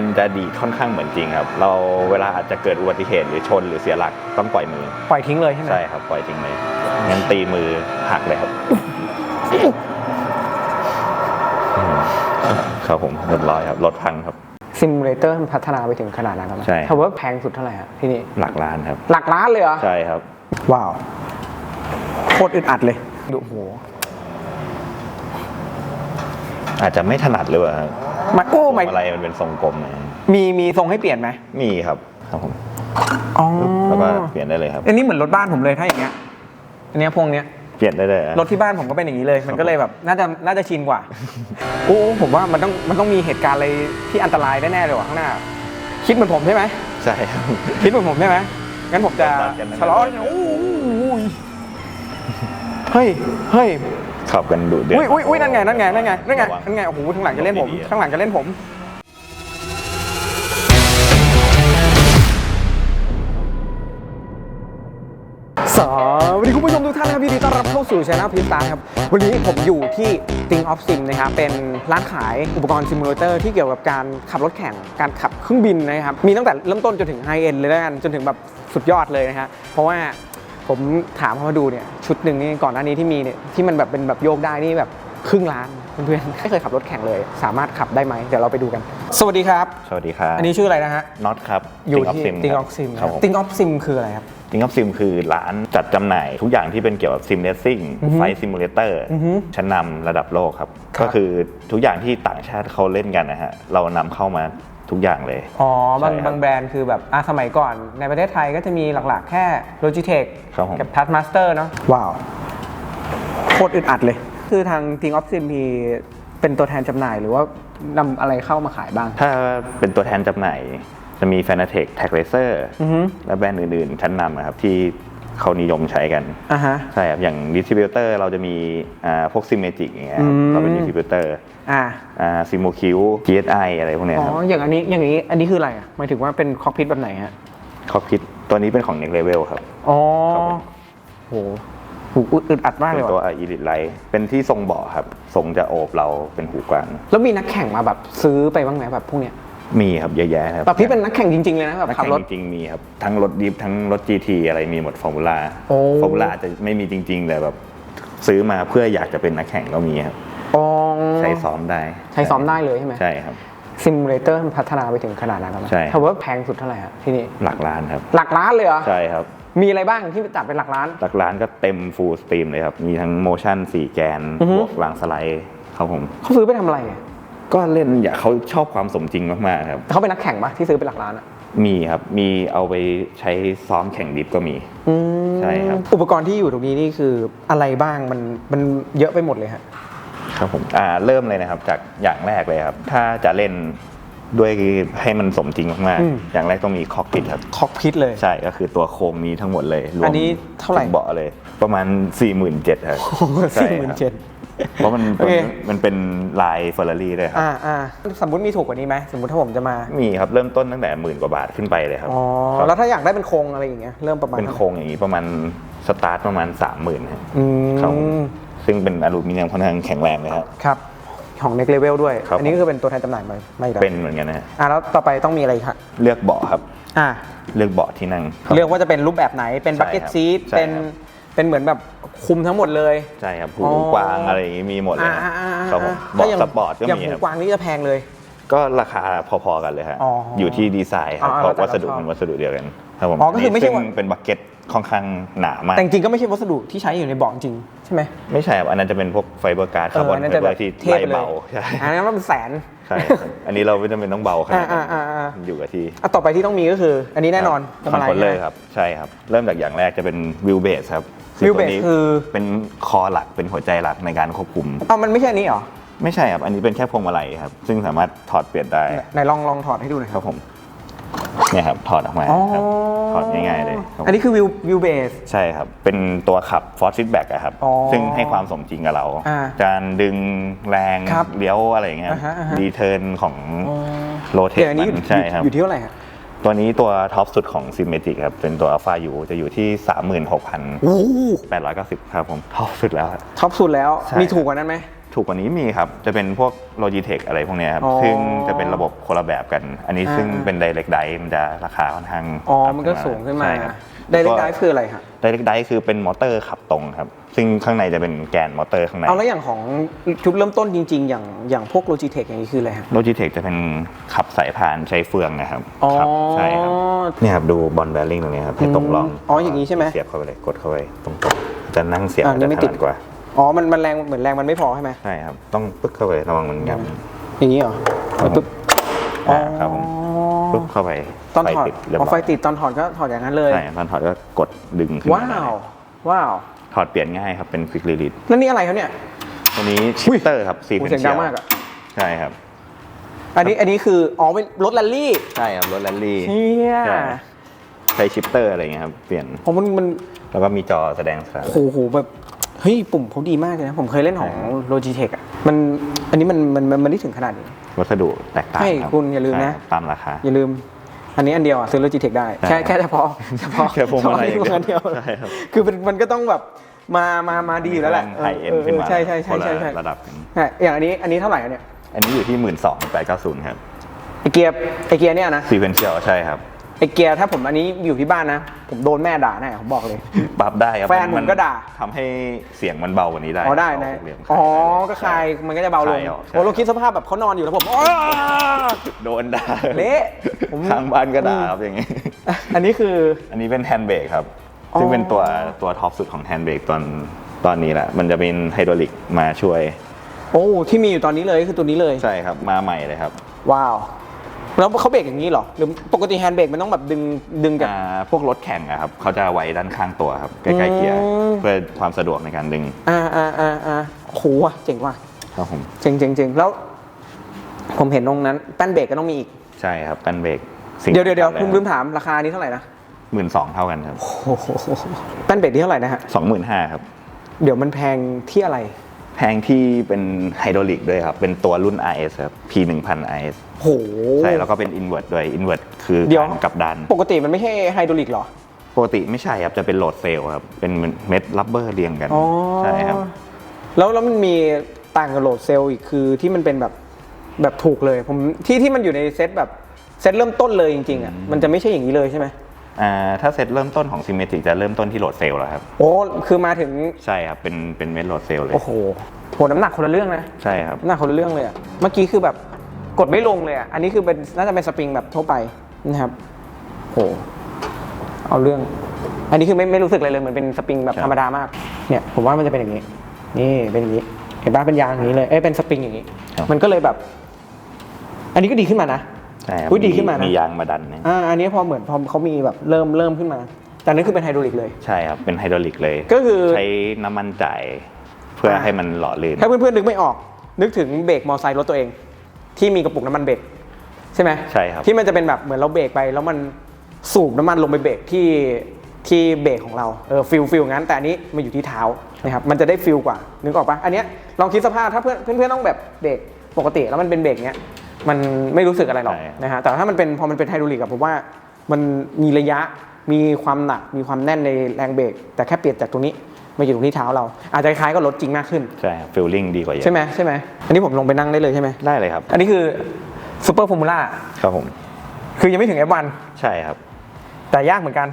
มันจะดีดค่อนข้างเหมือนจริงครับ เราเวลาอาจจะเกิดอุบัติเหตุหรือชนหรือเสียหลักต้องปล่อยมือ ปล่อยทิ้งเลยใช่ไหมใช่ครับปล่อยจริงเลยงั้นตีมือหักเลยครับอืมครับผมเรียบร้อยครับรถพังครับซิมูเลเตอร์มันพัฒนาไปถึงขนาดนั้นแล้วไหมใช่ถ้าว่าแพงสุดเท่าไหร่ฮะที่นี่หลักล้านครับ หลักล้านเลยเหรอใช่ครับ ว้าวโคตรอึดอัดเลยดูโอ้โหอาจจะไม่ถนัดเลยครับ มันโอ้พวไม่งอะไรมันเป็นทรงกลมนะมีมีทรงให้เปลี่ยนไหมมีครับครับผมอ๋อแล้วก็เปลี่ยนได้เลยครับ อันนี้เหมือนรถบ้านผมเลยถ้าอย่างเงี้ยอันเนี้ยพวงเนี้ย เปลี่ยนได้เลยอะ รถที่บ้านผมก็เป็นอย่างนี้เลย มันก็เลยแบบน่าจะน่าจะชินกว่า โอ้ ผมว่ามันต้องมันต้องมีเหตุการณ์อะไรที่อันตรายแน่ๆเลยว่ะข้างหน้า คิดเหมือนผมใช่ไหม ใช่ครับ คิดเหมือนผมใช่ไหมงั้นผมจะตัดกันนะชะลอโอ้ย เฮ้ย เฮ้ย ขับกันดุเดือด อุ้ยอุ้ยอุ้ยนั่นไง นั่นไง นั่นไง นั่นไง ระวันั่นไง โอ้โห ข้างหลังจะเล่นผม ดีๆอะข้างหลังจะเล่นผม สวัสดีคุณผู้ชมทุกท่านนะครับยินดีต้อนรับเข้าสู่ช anel พิสตาครับ วันนี้ผมอยู่ที่ Thing of Sim นะครับเป็นร้านขายอุปกรณ์ซิมูเลเตอร์ที่เกี่ยวกับการขับรถแข่ง การขับเครื่องบินนะครับ มีตั้งแต่เริ่มต้นจนถึงไฮเอ็นเลยแล้วกันจนถึงแบบสุดยอดเลยนะฮะเพราะว่า ผมถามเขามาดูเนี่ยชุดหนึ่งนี่ก่อนหน้านี้ที่มีเนี่ยที่มันแบบเป็นแบบโยกได้นี่แบบครึ่งล้านเพื่อนๆไม่เคยขับรถแข่งเลย สามารถขับได้ไหมเดี๋ยวเราไปดูกัน สวัสดีครับ สวัสดีครับ อันนี้ชื่ออะไรนะฮะน็อตครับอยู่ Think of ที่ Sim Think ครั of Sim ครับผม Think of Sim คืออะไรครับ Think of Sim คือร้านจัดจำหน่ายทุกอย่างที่เป็นเกี่ยวกับซิมเลสซิ่งอือฮึไฟซิมูเลเตอร์อือฮึชั้นนำระดับโลกครับครับ ก็คือทุกอย่างที่ต่างชาติเขาเล่นกันนะฮะเรานำเข้ามา ทุกอย่างเลย อ๋อ บางใช่ครับบางแบรนด์คือแบบอะสมัยก่อนในประเทศไทยก็จะมีหลักๆ แค่ Logitech ครับผม กับ Taskmaster เนาะ ว้าว โคตรอึดอัดเลย คือทาง Think of Sim มีเป็นตัวแทนจำหน่ายหรือว่านำอะไรเข้ามาขายบ้าง ถ้าเป็นตัวแทนจำหน่ายจะมี Fanatec Tag Racer อือฮึและแบรนด์อื่นๆ ชั้นนำนะครับที่ เขานิยมใช้กันอะฮะ ใช่ครับอย่างดิสติบิวเตอร์เราจะมีอ่าพวกซิมเมจิกอย่างเงี้ยครับอืม เราเป็นดิสติบิวเตอร์อะซิโมคิว PSI อะไรพวกเนี้ยอ๋อ ครับอย่างอันนี้ อย่างนี้ อันนี้คืออะไรอะ หมายถึงว่าเป็นคอกพิทแบบไหนฮะ คอคิดตัวนี้เป็นของ Next Level ครับ อ๋อครับผมโหหูอึดอัดมากเลเป็ยนตัวว่ะ อีลิทไลท์เป็นที่ทรงเบาะครับทรงจะโอบเราเป็นหูกว้างแล้วมีนักแข่งมาแบบซื้อไปบ้างไหมแบบพวกเนี้ย มีครับเยอะแยะครับแบบพี่เป็นนักแข่งจริง ๆ เลยนะแบบนักขับแข่งรถ จริงๆมีครับ ทั้งรถดิฟทั้งรถ GT อะไรมีหมดฟอร์มูล่าโอ้ ฟอร์มูล่าจะไม่มีจริง ๆ แต่แบบซื้อมาเพื่ออยากจะเป็นนักแข่งก็มีครับ อ๋อใช้ซ้อมได้ใช้ซ้อมได้เลยใช่ไหมใช่ครับ ซิมูเลเตอร์มันพัฒนาไปถึงขนาดนั้นแล้วไหมใช่ถ้าว่าแพงสุดเท่าไหร่ฮะที่นี่ หลักล้านครับ หลักล้านเลยเหรอ ใช่ครับ มีอะไรบ้างที่จัดเป็นหลักล้าน หลักล้านก็เต็มฟูลสตรีมเลยครับ มีทั้งโมชั่น 4 แกนอือฮึ บวกรางสไลด์ครับผม เขาซื้อไปทำอะไรอะ ก็เล่นอยากเขาชอบความสมจริงมากๆครับแต่เขาเป็นนักแข่งปะที่ซื้อเป็นหลักล้านอะมีครับ มีเอาไปใช้ซ้อมแข่งดิฟก็มี อืมใช่ครับ อุปกรณ์ที่อยู่ตรงนี้นี่คืออะไรบ้างมันมันเยอะไปหมดเลยฮะ ครับผมอ่าเริ่มเลยนะครับจากอย่างแรกเลยครับ ถ้าจะเล่น ด้วยให้มันสมจริงมากอืม ๆ อย่างแรกต้องมีคอกพิทครับ คอกพิทเลย ใช่ก็คือตัวโครงนี้ทั้งหมดเลยรวมอันนี้เท่าไหร่ทุกเบาะเลย ประมาณ 4 7 0 0 0ครับใช่สี่ครับหมื่นเจ็ดเพราะมันโอเคมันเป็นลายเฟอร์รารี่ด้วยครับ อ่าอ่าสมมติมีถูกกว่านี้ไหมสมมติถ้าผมจะมา มีครับเริ่มต้นตั้งแต่หมื่นกว่าบาทขึ้นไปเลยครับอ๋อ ครับแล้วถ้าอยากได้เป็นโครงอะไรอย่างเงี้ยเริ่มประมาณเป็นโครงอย่างนี้ประมาณสตาร์ทประมาณ 30,000ครับอืครับผมมซึ่งเป็นอลูมิเนียมค่อนข้างแข็งแรงเลยครับ ครับ ของ next level ด้วย ครับ อันนี้ก็คือเป็นตัวแทนจำหน่ายมาไม่ได้เป็นเหมือนกันนะฮะอะแล้วต่อไปต้องมีอะไรอีกฮะเลือกเบาะครับ อ่าเลือกเบาะที่นั่งครับ เลือกว่าจะเป็นรูปแบบไหนเป็นใช่บั c เก็ตครับซีทใช่เป็นครับ เป็นเหมือนแบบคุมทั้งหมดเลย ใช่ครับหูอ๋อกวางอะไรอย่างนี้มีหมดเลยอ่าครับอ่าอ่าครับผมถ้าเบาะย่างสปอร์ตก็อย่างมีหูครับกวางนี่จะแพงเลย ก็ราคาพอๆกันเลยฮะอ๋อออยู่ที่ดีไซน์ครับอ๋อเพราะแล้วแต่วัสดุเราชอบ มันวัสดุเดียวกัน ครับผมอ๋อก็คือไม่ใช่ซึ่งว่าเป็นบักเก็ตค่อนข้างหนามาก แต่จริงๆก็ไม่ใช่วัสดุที่ใช้อยู่ในเบาะจริงใช่ไหม ไม่ใช่ครับอันนั้นจะเป็นพวกไฟเบอร์การ์ดเอคาร์บออนอันนั้นไฟจะเบแบอบร์ที่เท่ไล่ไปเลยเบาใช่อันนั้นมันเป็นแสน ใช่ครับอันนี้เราไม่จำเป็นต้องเบาขนาดนั้นอ่าอ่าอ่าอยู่กับที่ อะต่อไปที่ต้องมีก็คือ อันนี้แน่นอนคอนโทรลเลอร์ครับ ใช่ครับ เริ่มจากอย่างแรกจะเป็นวิวเบสครับซึ่ง Wheel ตัว base นี้คือ เป็นคอหลักเป็นหัวใจหลักในการควบคุมเอ้ามันไม่ใช่อันนี้เหรอไม่ใช่ครับ อันนี้เป็นแค่พวงมาลัยครับ ซึ่งสามารถถอดเปลี่ยนได้ไหนลองลองถอดให้ดูหน่อยครับผม เนี่ยครับถอดออกมาอ๋อครับถอดง่ายๆเลยครับอันนี้คือวิววิวเบส ใช่ครับ เป็นตัวขับ force feedback อะครับ อ๋อซึ่งให้ความสมจริงกับเรา อ่าการดึงแรงครับเลี้ยวอะไรอย่างเงี้ยอ่าฮะอ่าฮะ ดีเทิร์นของโรเทเดี๋ตยวอันนี้มัอยู่นใช่ครับ อยู่ที่เท่าไหร่ฮะตัวนี้ตัวท็อปสุดของ s ิมเมติกครับ เป็นตัว Alpha U จะอยู่ที่โอ้36,890 ครับผมท็อปสุดแล้วครับ ท็อปสุดแล้ว ใช่ มีถูกกว่านั้นไหม ถูกกว่านี้มีครับ จะเป็นพวก Logitech อะไรพวกเนี้ยครับ อ๋อซึ่งจะเป็นระบบคนละแบบกัน อันนี้อ่า ซึ่งเป็น Direct Drive มันจะราคาค่อนข้างอ๋ออัพมันก็สูงขึ้นมาใช่ครับ ไดเรกไดคืออะไรครับไดเรกไดคือเป็นมอเตอร์ขับตรงครับ ซึ่งข้างในจะเป็นแกนมอเตอร์ข้างใน เอาแล้วอย่างของชุดเริ่มต้นจริง ๆ อย่างอย่างพวก Logitech อย่างนี้คืออะไรครับโลจิเทคจะเป็นขับสายพานใช้เฟืองนะครับอ๋อขัใช่ครับ เนี่ยครับดูบอลแบริ่งตรงนี้ครับให้ตรงร่องอ๋ออย่างนี้ใช่ไหมเสียบเข้าไปเลยกดเข้าไปตรงๆจะนั่งเสียบอ่านี่จะไม่ถติดนัดกว่า อ๋อ มันมันแรงเหมือนแรงมันไม่พอใช่ไหมใช่ครับ ต้องปึ๊กเข้าไประวังมันงับอย่างนี้เหรอเอาปึ๊บอ่าครับผมปึ๊บเข้าไปตอนถอดไฟติดเรียบพอร้ไฟอยติดตอนถอดก็ถอดอย่างนั้นเลยใช่ตอนถอดก็กดดึงขึ้นว้ามาได้วว้าวถอดเปลี่ยนง่ายครับเป็นควิกรีลิแล้วนี่อะไรครับเนี่ยตัวนี้ชิปเตอร์ครับซีโอ้เพนเสียงเชีดัยงมากอะใช่ครับ อันนี้อันนี้คืออ๋อเป็นรถแรลลี่ใช่ครับรถแรลลี่เชี่ยใช่ใช้ชิปเตอร์อะไรเงี้ยครับเปลี่ยนผมมันมันแล้วก็มีจอแสดงสถานะโหโหแบบ เฮ้ยปุ่มเขาดีมากเลยนะ ผมเคยเล่นของใช่ Logitech อะมันอันนี้มันมันมันมันไม่ถึงขนาดนี้ วัสดุแตกต่างใช่รับคุณอย่าลืมนะใช่ครับตามราคา อย่าลืม อันนี้อันเดียวอะซื้อ Logitech ได้ใช่แค่แค่เฉพาะเฉพาะแค่พวงมาลัยเฉพะอันเดียวใช่ครับ คือมันมันก็ต้องแบบมามามาดีอยู่แล้วแหละไฮเอ็นเออขึ้นมาใช่ใช่ใช่คนละใช่ใช่ระดับกันใช่อย่างอันนี้อันนี้เท่าไหร่อะเนี่ย อันนี้อยู่ที่หมื่นสองแปดเก้าศูนย์ครับไอเกียร์ไอเกียร์เนี่ยนะซีเพนเชียใช่ครับ ไอเกียร์ถ้าผมอันนี้อยู่ที่บ้านนะ ผมโดนแม่ด่าแน่ผมบอกเลย ปรับได้ครับแฟนผมก็ด่า ทำให้เสียงมันเบากว่านี้ได้อ๋อได้นะเาเหลี่ยมอ๋อได้ก็คลายมันก็จะเบาลงคลายออกใช่โอ้เราคิดสภาพแบบเขานอนอยู่แล้วผมอ้า โดนด่าเละผมทางบ้านก็ด่าครับอย่างงี้ อันนี้คือ อันนี้เป็นแฮนด์เบรกครับ อ๋อ ซึ่งเป็นตัวตัวท็อปสุดของแฮนด์เบรกตอนตอนนี้แหละ มันจะเป็นไฮดรอลิกมาช่วย โอ้ที่มีอยู่ตอนนี้เลยคือตัวนี้เลย ใช่ครับ มาใหม่เลยครับ ว้าว แล้วเขาเบรกอย่างนี้เหรอ หรือปกติแฮนด์เบรกมันต้องแบบดึงดึงจากอ่าพวกรถแข่งอะครับเขาจะไว้ด้านข้างตัวครับใกล้ๆเกียร์อืม เพื่อความสะดวกในการดึงอ่าอ่าอ่าอ่าโหว่ะเจ๋งว่ะครับผมเจ๋งเจ๋งเจ๋งแล้ว ผมเห็นตรงนั้นแป้นเบรกก็ต้องมีอีก ใช่ครับกันเบรกเดี๋ยวเดี๋ยวเดี๋ยวลืมลืมถามราคานี้เท่าไหร่นะหมื่นสองเท่ากันครับโอ้โหแป้นเบรกที่เท่าไหร่นะฮะสองหมื่นห้าครับ เดี๋ยวมันแพงที่อะไร แพงที่เป็นไฮดรอลิกด้วยครับ เป็นตัวรุ่น RS ครับ P 1 0 0 RS โห ใช่แล้วก็เป็นอินเว t ร์ด้วยอินเว t ร์คือเดี๋ยว การกลับดัน ปกติมันไม่ใช่ไฮดรอลิกเหรอ ปกติไม่ใช่ครับ จะเป็นโหลดเซลล์ครับ เป็นเม็ดรับเบอร์เรียงกัน อ๋อใช่ครับ แล้วแล้วมันมีต่างกับโหลดเซลล์อีกคือที่มันเป็นแบบแบบถูกเลยผมที่ที่มันอยู่ในเซตแบบเซตเริ่มต้นเลยจริงๆอะมันจะไม่ใช่อย่างนี้เลยใช่ไหม อ่าถ้าเซตเริ่มต้นของซิมเมตริกจะเริ่มต้นที่โหลดเซลล์แล้วครับ โอ้ คือมาถึง ใช่ครับ เป็นเป็นเม็ดโหลดเซลล์เลย โอ้โหโหน้ำหนักคนละเรื่องนะใช่ครับ น้ำหนักคนละเรื่องเลยอะเมื่อกี้คือแบบกดไม่ลงเลยอะอันนี้คือเป็นน่าจะเป็นสปริงแบบทั่วไปนะครับโหเอาเรื่อง อันนี้คือไม่ไม่รู้สึกอะไรเลยเหมือนเป็นสปริงแบบครับธรรมดามาก เนี่ยผมว่ามันจะเป็นอย่างนี้ นี่เป็นอย่างนี้ เห็นป่ะเป็นยางอย่างนี้เลย เอ้ยเป็นสปริงอย่างนี้มันก็เลยแบบ อันนี้ก็ดีขึ้นมานะ ใช่ครับอุ๊ยดีขึ้นมานะ มียางมาดันนะอ่าอันนี้พอเหมือนพอเขามีแบบเริ่มเริ่มขึ้นมา แต่อันนั้นคือเป็นไฮดรอลิกเลย ใช่ครับ เป็นไฮดรอลิกเลย ก็คือ ใช้น้ำมันจ่ายเพื่อให้มันหล่อลื่น ถ้าเพื่อนๆนึกไม่ออก นึกถึงเบรกมอไซค์รถตัวเอง ที่มีกระปุกน้ำมันเบรกใช่ไหมใช่ครับ ที่มันจะเป็นแบบเหมือนเราเบรกไป แล้วมันสูบน้ำมันลงไปเบรกที่ที่เบรกของเราเออฟิลฟิลงั้นแต่อันนี้มันอยู่ที่เท้านะครับมันจะได้ฟิลกว่านึกออกปะอันเนี้ยลองคิดสภาพถ้าเพื่อนเพื่อนๆต้องแบบเบรกปกติแล้วมันเป็นเบรกเนี้ย มันไม่รู้สึกอะไรหรอกใช่ นะฮะแต่ถ้ามันเป็นพอมันเป็นไฮดรอลิกอะผมว่ามันมีระยะมีความหนักมีความแน่นในแรงเบรกแต่แค่เปลี่ยนจากตรงนี้มาอยู่ตรงที่เท้าเรา อาจจะคล้ายๆกับรถจริงมากขึ้น ใช่ครับฟิลลิ่งดีกว่าเยอะใช่ไหมใช่ไหมอันนี้ผมลงไปนั่งได้เลยใช่ไหมได้เลยครับ อันนี้คือซูเปอร์ฟอร์มูล่าครับผม คือยังไม่ถึง F1 ใช่ครับ แต่ยากเหมือนกัน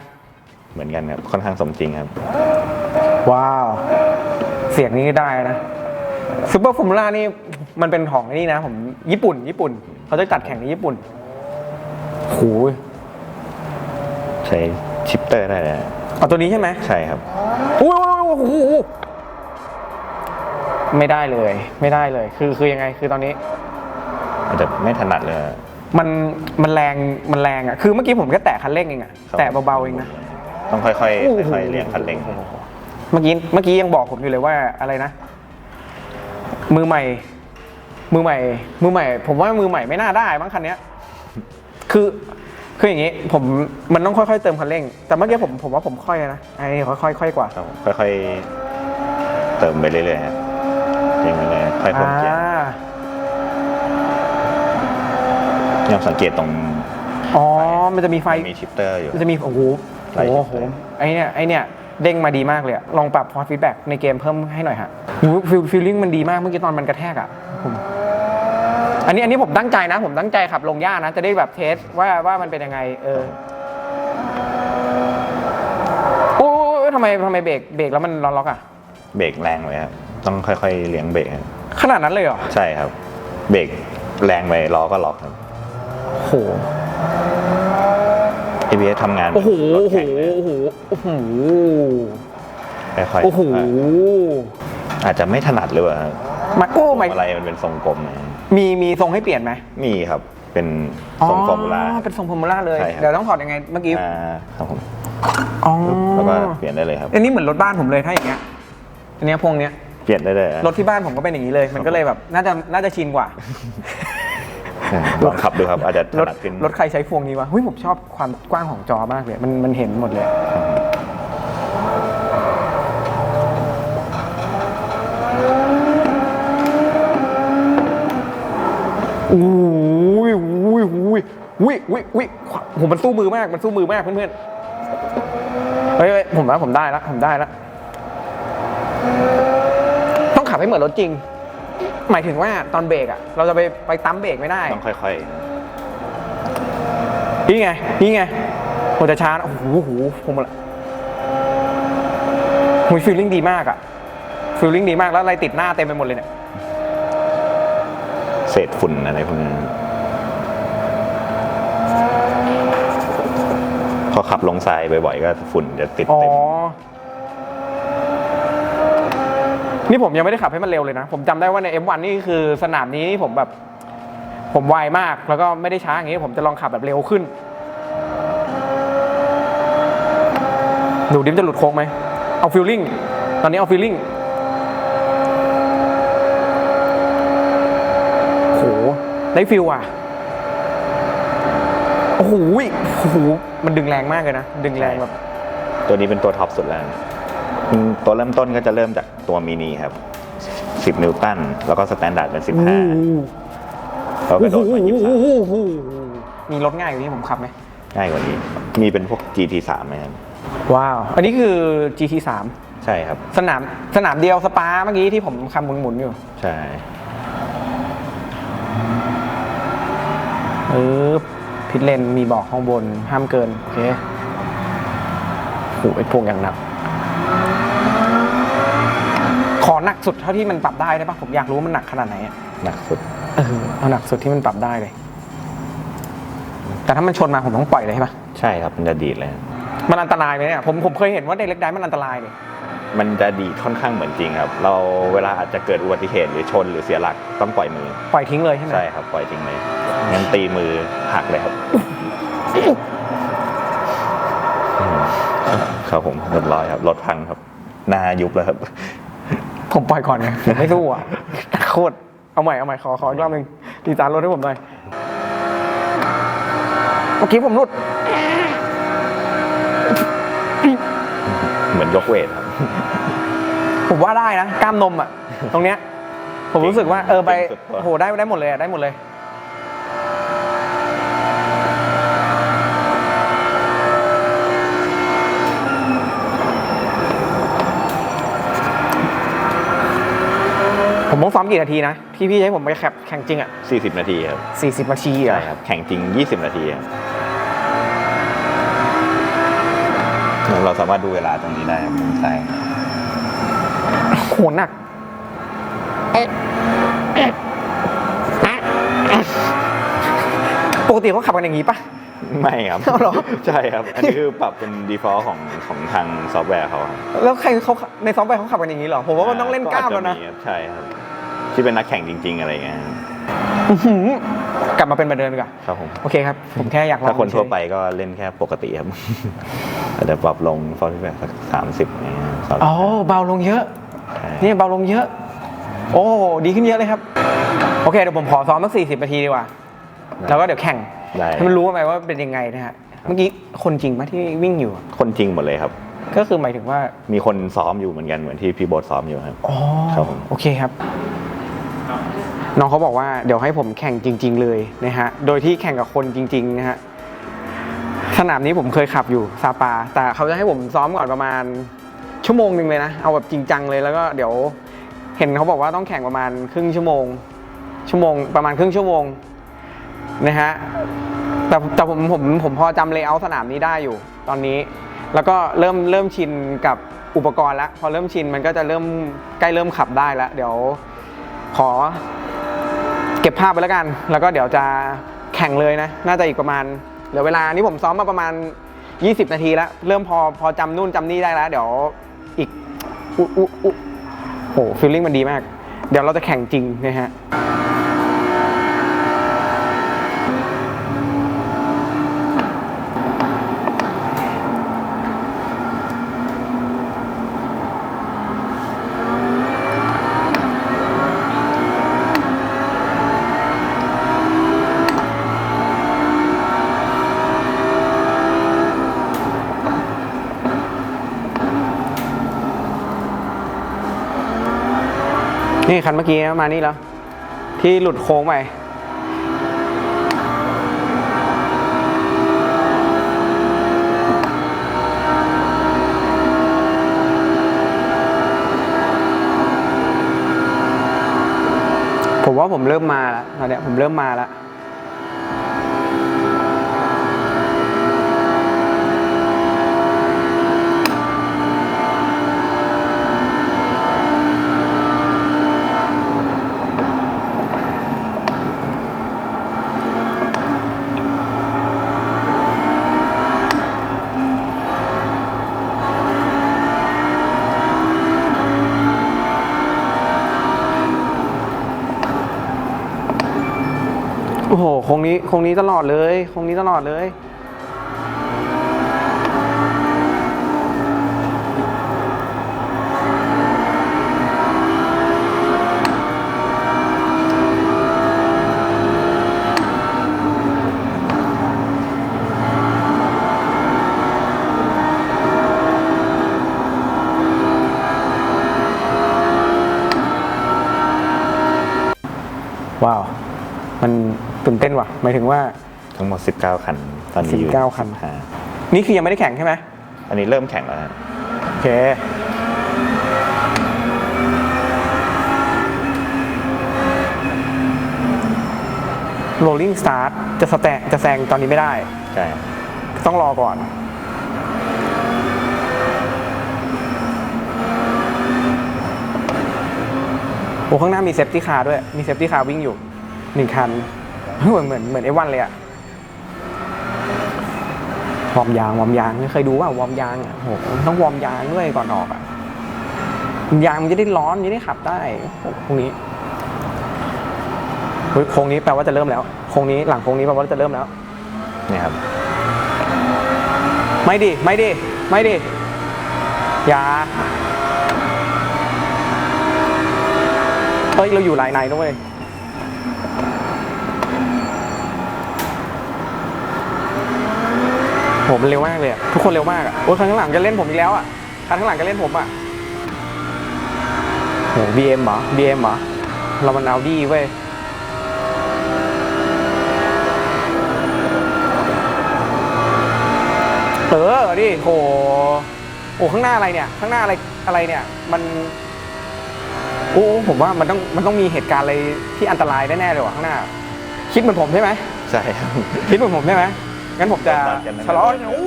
เหมือนกันครับ ค่อนข้างสมจริงครับ ว้าว เสียงนี้ได้นะซูเปอร์ฟอร์มูล่านี่ มันเป็นของไอ้นี่นะ ผมญี่ปุ่น ญี่ปุ่น เขาจะจัดแข่งในญี่ปุ่นโหยใช้ชิปเตอร์ได้เลยนะเอาตัวนี้ใช่ไหมใช่ครับ อุ้ยโอ้โหไม่ได้เลย ไม่ได้เลย คือคือยังไงคือตอนนี้ อาจจะไม่ถนัดเลย มันมันแรงมันแรงอะคือเมื่อกี้ผมแค่แตะคันเร่งเองอะครับ แตะเบาๆเองนะ ต้องค่อยๆค่อยโอ้โหๆเรียงคันเร่งเมื่อกี้เมื่อกี้ยังบอกผมอยู่เลยว่าอะไรนะ มือใหม่ มือใหม่ มือใหม่ ผมว่ามือใหม่ไม่น่าได้มั้งคันเนี้ยคือคืออย่างงี้ผมมันต้องค่อยๆเติมคันเร่ง แต่เมื่อกี้ผมผมว่าผมค่อยนะไอ้นี่ค่อยๆค่อยกว่าครับค่อยๆเติมไปเรื่อยๆครับเติมไปเรื่อยๆค่อยเพิ่มเกียร์อ่ายังสังเกตตรงอ๋อมันจะมีไฟมีชิปเตอร์อยู่มันจะมีโอ้โหไฟโอ้โหไอเนี่ยไอเนี่ยเด้งมาดีมากเลยอะลองปรับพอฟีดแบ็กในเกมเพิ่มให้หน่อยฮะฟิลฟิลลิ่งมันดีมากเมื่อกี้ตอนมันกระแทกอะ ผม อันนี้อันนี้ผมตั้งใจนะ ผมตั้งใจขับลงหญ้านะ จะได้แบบเทสว่าว่ามันเป็นยังไง เออโอ้ยทำไมทำไมเบรกเบรกแล้วมันล็อกๆอะเบรกแรงไว้ครับ ต้องค่อยๆเลี้ยงเบรกครับขนาดนั้นเลยเหรอ ใช่ครับ เบรกแรงไปล้อก็ล็อกครับ โห ABS ทำงานโอ้โหรโอ้ถโหแข่งเลยโอ้โห โอ้โห ค่อยๆโอ้โห อาจจะไม่ถนัดหรือเปล่าครับ มาโอ้ไม่อะไรมันเป็นทรงกลมนะมีมีทรงให้เปลี่ยนไหมมีครับ เป็นทรงฟอร์มูล่าเป็นทรงฟอร์มูล่าเลยใช่ครับเดี๋ยวต้องถอดยังไงเมื่อกี้อ่าครับผมอ๋อแล้วก็เปลี่ยนได้เลยครับอันนี้เหมือนรถบ้านผมเลยถ้าอย่างเงี้ยอันเนี้ยพวงเนี้ยเปลี่ยนได้เลยนะรถที่บ้านผมก็เป็นอย่างนี้เลย มันก็เลยแบบน่าจะน่าจะชินกว่าอ่าลองขับดูครับอาจจะถรถนัดขึ้นรถใครใช้พวงนี้วะเฮ้ยผมชอบความกว้างของจอมากเลยมันมันเห็นหมดเลย อุ้ยอุ้ยอุ้ยอุ้ยอุ้ยอุ้ยโหมันสู้มือมาก มันสู้มือมากเพื่อนๆเฮ้ยเฮ้ยผมว่าผมได้แล้วผมได้แล้วต้องขับให้เหมือนรถจริง หมายถึงว่าตอนเบรกอะเราจะไปไปตั้มเบรกไม่ได้ ต้องค่อยนี่ไง นี่ไงผมจะช้านะโอ้โหโอ้โหผมละหุยฟีลลิ่งดีมากอะฟีลลิ่งดีมากแล้วอะไรติดหน้าเต็มไปหมดเลยเนี่ยๆ เศษฝุ่นอะไรพวกนี้พอขับลงทรายบ่อยๆก็ฝุ่นจะติดอ๋อ เต็มนี่ผมยังไม่ได้ขับให้มันเร็วเลยนะ ผมจำได้ว่าใน M1 นี่คือสนามนี้ผมแบบ ผมไวมากแล้วก็ไม่ได้ช้าอย่างนี้ ผมจะลองขับแบบเร็วขึ้น ดูดิมจะหลุดโค้งไหม เอาฟิลลิ่ง ตอนนี้เอาฟิลลิ่ง โห ได้ฟิลอะโอ้โหโอ้โหมันดึงแรงมากเลยนะ ดึงแรงแบบ ตัวนี้เป็นตัวท็อปสุดแล้วนะอืมตัวเริ่มต้นก็จะเริ่มจากตัวมินิครับ 10 นิวตัน แล้วก็สแตนดาร์ดเป็น 15แล้วกระโดดมา23มีรถง่ายอยู่านี่ผมขับไหมง่ายกว่านี้ มีเป็นพวก GT3 ไหมครับ ว้าว อันนี้คือ GT3 ใช่ครับ สนามสนามเดียวสปาเมื่อกี้ที่ผมขับหมุนๆอยู่ ใช่ เออพิทเลนมีบอกข้างบนห้ามเกิน โอเคโหไอ้พวกอย่างหนัก ขอหนักสุดเท่าที่มันปรับได้ได้ปะผมอยากรู้ว่ามันหนักขนาดไหนอะหนักสุด เออเอาหนักสุดที่มันปรับได้เลย แต่ถ้ามันชนมาผมต้องปล่อยเลยใช่ปะใช่ครับ มันจะดีดเลย มันอันตรายไหมเนี่ยผมผมเคยเห็นว่าในเล็กได้มันอันตรายเลย มันจะดีดค่อนข้างเหมือนจริงครับ เราเวลาอาจจะเกิดอุบัติเหตุหรือชนหรือเสียหลักต้องปล่อยมือ ปล่อยทิ้งเลยใช่ไหมใช่ครับปล่อยทิ้งเลยงั้นตีมือหักเลยครับอืมครับผมเรียบร้อยครับรถพังครับหน้ายุบแล้วครับ ผมปล่อยก่อนไงผมไม่สู้อะโคตรเอาใหม่เอาใหม่ขอขออีกรอบหนึ่งดีตารรถให้ผมหน่อยเมื่อกี้ผมหลุด เหมือน ยกเวทครับ ผมว่าได้นะกล้ามนมอะ ตรงเนี้ย ผมรู้สึกว่าเออไปเก่งสุดตัวโหได้ได้หมดเลยอะได้หมดเลย ผมต้องซ้อมกี่นาทีนะ ที่พี่ให้ผมไปแข่งแข่งจริงอะ40 นาทีครับ40นาทีใช่อะครับแข่งจริง 20 นาทีครับเรา สามารถดูเวลาตรงนี้ได้ครับใช่โหหนักปกติเขาขับกันอย่างนี้ปะไม่ครับเอาเหรอ ใช่ครับ อันนี้คือปรับเป็น default ของของทางซอฟต์แวร์เขาครับแล้วใครเขาในซอฟต์แวร์เขาขับกันอย่างนี้เหรอ ผมว่ามันต้องเล่นกล้ามแล้วนะ ก็อจจครับใช่ครับ ที่เป็นนักแข่งจริง ๆ อะไรอย่างเงี้ย อื้อหือกลับมาเป็นเหมือนเดิมดีกว่าครับผมโอเคครับ ผมแค่อยากลองถ้าคนทั่วเฉยไปก็เล่นแค่ปกติครับ อาจจะปรับลงฟอร์ที่แบบสักสามสิบเนี่ยครับอ๋อเบาลงเยอะ ใช่นี่เบาลงเยอะ โอ้ ดีขึ้นเยอะเลยครับ โอเคเดี๋ยวผมขอซ้อมสักสี่สิบนาทีดีกว่า แล้วก็เดี๋ยวแข่ง ได้ให้มันรู้ไปว่าเป็นยังไงนะฮะ เมื่อกี้คนจริงปะที่วิ่งอยู่อะคนจริงหมดเลยครับ ก็คือหมายถึงว่า มีคนซ้อมอยู่เหมือนกันเหมือนที่พี่โบทซ้อมอยู่ครับ อ๋อ ครับผม โอเคครับ น้องเขาบอกว่าเดี๋ยวให้ผมแข่งจริง ๆ เลยนะฮะ โดยที่แข่งกับคนจริง ๆ นะฮะ สนามนี้ผมเคยขับอยู่ซาปา แต่เขาจะให้ผมซ้อมก่อนประมาณชั่วโมงหนึ่งเลยนะ เอาแบบจริงจังเลย แล้วก็เดี๋ยวเห็นเขาบอกว่าต้องแข่งประมาณครึ่งชั่วโมง ชั่วโมงประมาณครึ่งชั่วโมงนะฮะ แต่แต่ผมผมผมพอจำเลเยอร์สนามนี้ได้อยู่ตอนนี้ แล้วก็เริ่มเริ่มชินกับอุปกรณ์แล้ว พอเริ่มชินมันก็จะเริ่มใกล้เริ่มขับได้แล้ว เดี๋ยวขอ เก็บภาพไปแล้วกัน แล้วก็เดี๋ยวจะแข่งเลยนะ น่าจะอีกประมาณเหลือเวลานี่ผมซ้อมมาประมาณ 20 นาทีแล้ว เริ่มพอพอจำนู่นจำนี่ได้แล้ว เดี๋ยวอีกอุอุอุโหฟีลลิ่งมันดีมาก เดี๋ยวเราจะแข่งจริงนะฮะ นี่คันเมื่อกี้นะมานี่แล้ว ที่หลุดโค้งไปผมว่าผมเริ่มมาแล้วตอนเนี้ยผมเริ่มมาแล้ว คงนี้คงนี้ตลอดเลย คงนี้ตลอดเลย ว้าว มัน ตื่นเต้นว่ะหมายถึงว่าทั้งหมด 19 คัน ตอนนี้อยู่19คัน ห้านี่คือยังไม่ได้แข่งใช่ไหมอันนี้เริ่มแข่งแล้วฮะโอเค rolling start จะสแตงจะแซงตอนนี้ไม่ได้ ใช่ ต้องรอก่อน โอ้ข้างหน้ามีเซฟตี้คาร์ด้วย มีเซฟตี้คาร์วิ่งอยู่หนึ่งคัน เหมือนเหมือนเหมือนไอ้วันเลยอะวอร์มยางวอร์มยางเคยดูว่าวอร์มยางอะโหต้องวอร์มยางด้วยก่อนออกอะยางมันจะได้ร้อนจะได้ขับได้โอ้โหพวกนี้โค้งนี้แปลว่าจะเริ่มแล้วโค้งนี้หลังโค้งนี้แปลว่าจะเริ่มแล้วนี่ครับ ไม่ดิไม่ดิไม่ดิอย่าเฮ้ยเราอยู่ลายในด้วย โหมันเร็วมากเลยอะทุกคนเร็วมากอะโอ้ยคันข้างหลังจะเล่นผมอีกแล้วอะคันข้างหลังจะเล่นผมอะโห BM เหรอ BM เหรอเรามันเอาดีเว้ยเออดิโหโอ้ข้างหน้าอะไรเนี่ย ข้างหน้าอะไรอะไรเนี่ย มันโอ้ผมว่ามันต้องมันต้องมีเหตุการณ์อะไรที่อันตรายแน่ๆเลยว่ะข้างหน้า คิดเหมือนผมใช่ไหมใช่ครับคิดเหมือนผมใช่ไหม งั้นผมจะตัดกันนะชะลอโอ้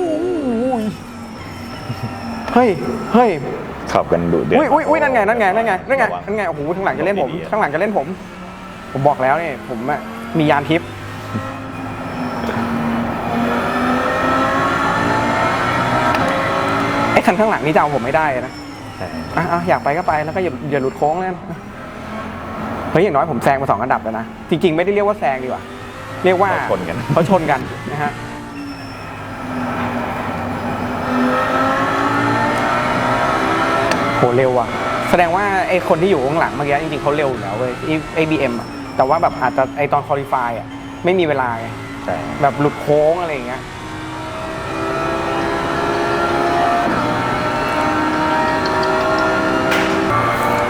ยเฮ้ยเฮ้ยขับกันดุเดือดอุ้ยอุ้ยอุ้ยนั่นไงนั่นไงนั่นไงนั่นไงระวันั่นไงโอ้โหข้างหลังจะเล่นผมดีๆอะข้างหลังจะเล่นผม ผมบอกแล้วเนี่ยผมอะมียานทิพย์ไอ้คันข้างหลังนี่จะเอาผมไม่ได้นะใช่อะอะอยากไปก็ไปแล้วก็อย่าอย่าหลุดโค้งเลยเฮ้ยอย่างน้อยผมแซงมาสองอันดับแล้วนะจริงๆไม่ได้เรียกว่าแซงดีกว่าเรียกว่าเขาชนกันเขาชนกันนะฮะ โหเร็วว่ะ แสดงว่าไอ้คนที่อยู่ข้างหลังเมื่อกี้จริงๆเขาเร็วอยู่แล้วเว้ยไอ้บีเอ็มอะแต่ว่าแบบอาจจะไอ้ตอนคอลิฟายอะไม่มีเวลาไงใช่แบบหลุดโค้งอะไรอย่างเงี้ย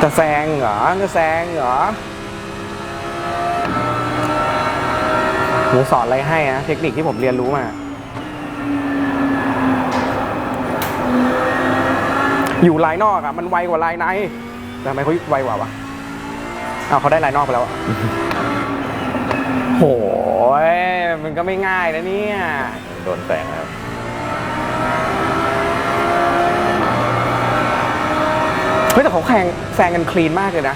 จะแซงเหรอจะแซงเหรอหนูสอนอะไรให้นะเทคนิคที่ผมเรียนรู้มา อยู่ลายนอกอะมันไวกว่าลายในแต่ทำไมเขาไวกว่าวะอ้าวเขาได้ลายนอกไปแล้วอะโหยมันก็ไม่ง่ายนะเนี่ย โดนแสงครับเฮ้ยแต่เขาแข่งแซงกันคลีนมากเลยนะ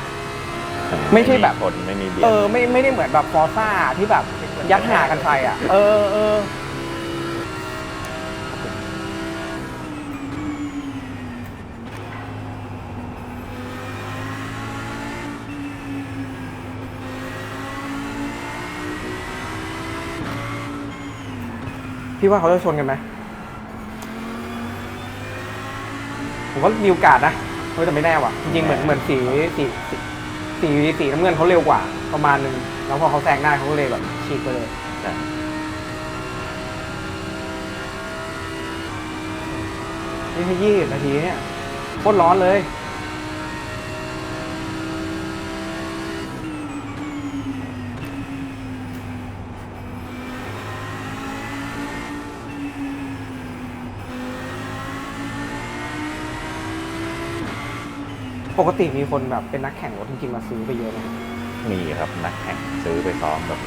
ไม่ใช่แบบ คนไม่มีเบียเอดอไม่ไม่ได้เหมือนแบบฟอร์ซ่าที่แบบยัดหากันไปอะ เออเออ พี่ว่าเขาจะชนกันไหมผมว่ามีโอกาสนะเฮ้ยแต่ไม่แน่ว่ะ จริงๆเหมือนเหมือนสีสีสีสีสีน้ำเงินเขาเร็วกว่า ประมาณนึงแล้วพอเขาแซงได้เขาก็เลยแบบฉีกไปเลยใช่นี่แค่ยี่สิบนาทีเนี่ยโคตรร้อนเลย ปกติมีคนแบบเป็นนักแข่งรถจริงๆมาซื้อไปเยอะไหมมีครับนักแข่งซื้อไปซ้อมแบบ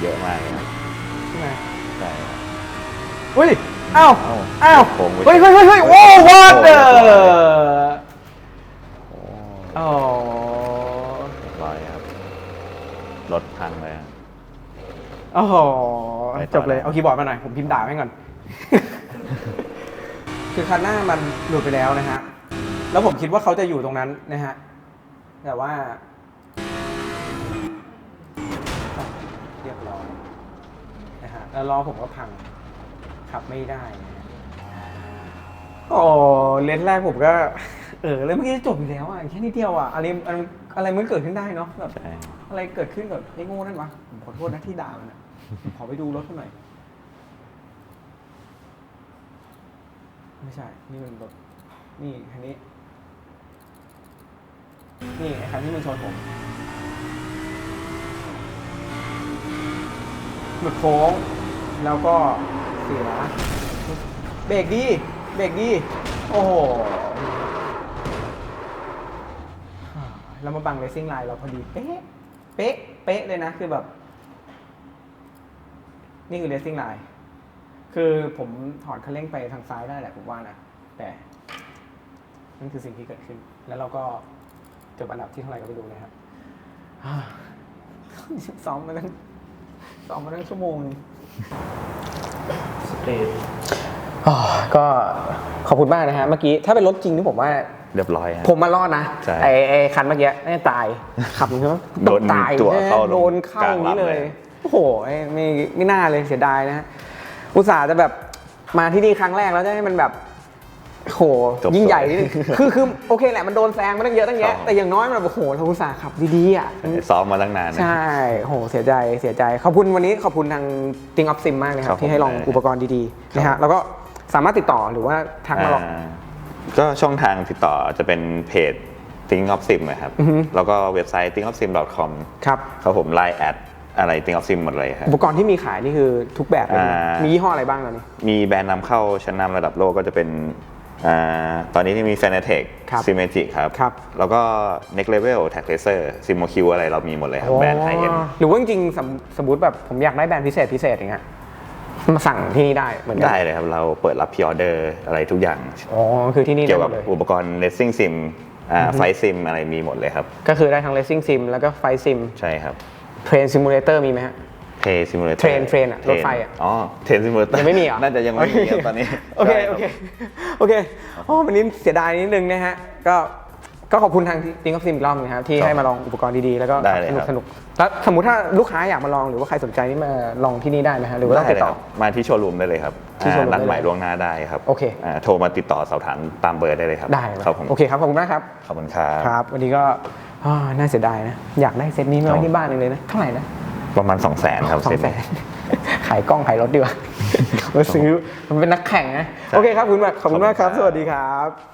เยอะมากเลยครับใช่ไหมใช่ครับเฮ้ยอ้าวเอ้าอ้าวโค้งไปเฮ้ยเฮ้ยเฮ้ยเฮ้ยโอ้วัดเดอโอ้โอ้เรียบร้อยครับรถพังเลยครับ โอ้โหไปต่อจบเลย นะ เอาคีย์บอร์ดมาหน่อย ผมพิมพ์ด่าให้ก่อน คือคันหน้ามันหลุดไปแล้วนะฮะ แล้วผมคิดว่าเขาจะอยู่ตรงนั้นนะฮะ แต่ว่าเรียบร้อยนะฮะ แล้วล้อผมก็พัง ขับไม่ได้นะฮะโอ้เลนส์แรกผมก็ เออเลยเมื่อกี้จะจบอยู่แล้วอะแค่นิดเดียวอะอะไรอะไรอะไรมันเกิดขึ้นได้เนาะแบบใช่อะไรเกิดขึ้นกับไอ้โง่นั่นวะผมขอโทษนะที่ด่ามันอะขอไปดูรถเขาหน่อย ไม่ใช่ นี่มันรถนี่คันนี้ นี่ไอ้คันที่มันชนผมหลุดโค้ง แล้วก็เสียเบรกดี เบรกดี โอ้โห แล้วมาบังเรซิ่งไลน์เราพอดี เป๊ะ เป๊ะ เป๊ะเลยนะ คือแบบ นี่คือเรซิ่งไลน์คือผมถอนคันเร่งไปทางซ้ายได้แหละผมว่านะ แต่นั่นคือสิ่งที่เกิดขึ้น แล้วเราก็ จบอันดับที่เท่าไหร่ก็ไปดูนะครับอ่าซ้อมมาตั้งซ้อมมาตั้งชั่วโมงนึงสเตทอ๋อก็ขอบคุณมากนะฮะเมื่อกี้ถ้าเป็นรถจริงนี่ผมว่าเรียบร้อยครับผมมารอดนะใช่ไอไอคันเมื่อกี้น่าจะตายขับอย่างนี้มั้ยโดนตายจั่วเข้าโดนเข้าอย่างนี้กลางลำเลเลยยโอ้โหไอ้ไม่ไม่น่าเลยเสียดายนะฮะอุตส่าห์จะแบบมาที่นี่ครั้งแรกแล้วจะให้มันแบบ โหจบยิ่งใหญ่สวยนิดนึงคือคือโอเคแหละมันโดนแซงมาตั้งเยอะตั้งแยะครับแต่อย่างน้อยมันแบบโอ้โหเราอุตส่าห์ขับดีๆอะซ้อมมาตั้งนานนะใช่ โหเสียใจเสียใจ ขอบคุณวันนี้ขอบคุณทาง Think of Sim มากเลยคครัรับบที่ให้ลองผมอุปกรณ์ดีๆนะฮะแล้วก็สามารถติดต่อหรือว่าทักมาลองอ่าก็ช่องทางติดต่อจะเป็นเพจ Think of Sim นะครับอือฮึแล้วก็เว็บไซต์ thinkofsim.com ครับครับผม Line แอดอะไร Think of Sim หมดเลยครับอุปกรณ์ที่มีขายนี่คือทุกแบบเลยนะอ่ามีมียี่ห้ออะไรบ้างตอนนี้มีแบรนด์นำเข้าชั้นนำระดับโลกก็จะเป็น อ่าตอนนี้ที่มี f a n a t e c ครับ s y m m e t r i c ครับ ครับ แล้วก็ Next Level Tag Laser s i m o q อะไรเรามีหมดเลยครับแบรนด์ไฮเอ็นหรือว่าจริงๆสมสมมติแบบผมอยากได้แบรนด์พิเศษพิเศษอย่างเงี้ยมาสั่งที่นี่ได้เหมือนกัได้เลยครับ เราเปิดรับพิออเดอร์อะไรทุกอย่าง อ๋อคือที่นี่เกี่ได้ยวหมกับดเลย อุปกรณ์ Racing Sim ไฟซิมอะไรมีหมดเลยครับ ก็คือได้ทั้ง Racing Sim แล้วก็ Flight Sim ใช่ครับ Train Simulator มีไหมฮะ เทซิมูเลเตอร์เทรนเทรนอะรถไฟอะอ๋อเทรนซิมูเลเตอร์ยังไม่มีเหรอน่าจะยังไม่มีครับตอนนี้โอเคใช่โอรับเคโอเคโอ้วันนี้เสียดายนิดนึงนะฮะก็ก็ขอบคุณทางทิงกับซิมอีกรอบนึงนะครับที่ครับให้มาลองอุปกรณ์ดีๆ แล้วก็ได้เลยสนุคกรับสนุกแล้วสมมติถ้าลูกค้าอยากมาลองหรือว่าใครสนใจนี่มาลองที่นี่ได้ไหมฮะหรือว่าต้องได้ติเลดยต่คอรับมาที่โชว์รูมได้เลยครับที่โชว์รูมอ่านัดได้เลยหมายล่วงหน้าได้ครับโอเคอ่าโทรมาติดต่อสอบถามตามเบอร์ได้เลยครับได้ครับผมโอเคครับขอบคุณมากครับขอบคุณครับครับ วันนี้ก็อ่าน่าเสียดายนะอยากได้เซตนี้มาครัไว้บที่บ้านเลยนะเท่าไหร่นะ ประมาณ 2 0 0 0 0 0ครับสองเซ็ตแสนี้นขายกล้องขายรถดีกว่ามาซื้อมันเป็นนักแข่งนะ โอเคครับขอบคุณมากขอบคุณมากครับ สวัสดีครับ